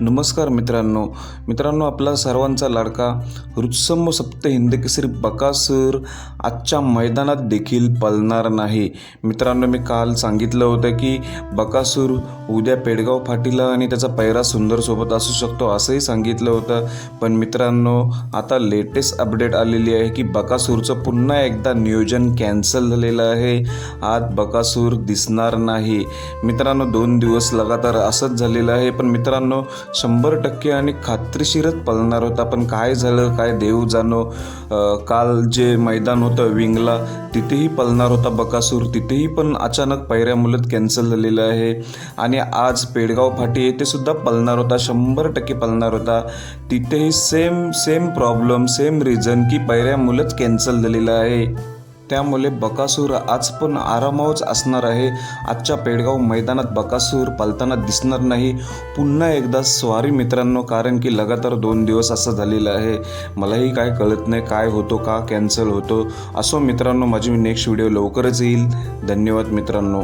नमस्कार मित्रांनो. मित्रांनो आपला सर्वांचा लाडका हृत्सम सप्त हिंदकेसरी बकासूर आजच्या मैदानात देखील पळणार नाही. मित्रांनो मी काल सांगितलं होतं की बकासूर उद्या पेडगाव फाटीला आणि त्याचा पैरा सुंदरसोबत असू शकतो असंही सांगितलं होतं. पण मित्रांनो आता लेटेस्ट अपडेट आलेली आहे की बकासूरचं पुन्हा एकदा नियोजन कॅन्सल झालेलं आहे. आज बकासूर दिसणार नाही. मित्रांनो दोन दिवस लगातार असंच झालेलं आहे. पण मित्रांनो शंभर टक्के आणि खात्रीशीरच पळणार होता. पण काय झालं काय देव जाणो काल जे मैदान होतं विंगला तिथेही पळणार होता बकासूर. तिथेही पण अचानक पैऱ्या मुलत कॅन्सल झालेलं आहे. आणि आज पेडगाव फाटी येथे सुद्धा पळणार होता शंभर टक्के पळणार होता. तिथेही same same problem same reason की पैऱ्या मुलंच कॅन्सल झालेलं आहे. त्यामुळे बकासूर आज पण आरामावच असणार आहे. आजच्या पेडगाव मैदानात बकासूर पालताना दिसणार नाही. पुन्हा एकदा स्वारी मित्रांनो कारण की लगातार दोन दिवस असं झालेलं आहे. मलाही काय कळत नाही काय होतो का कॅन्सल होतो. असो मित्रांनो माझी नेक्स्ट व्हिडिओ लवकरच येईल. धन्यवाद मित्रांनो.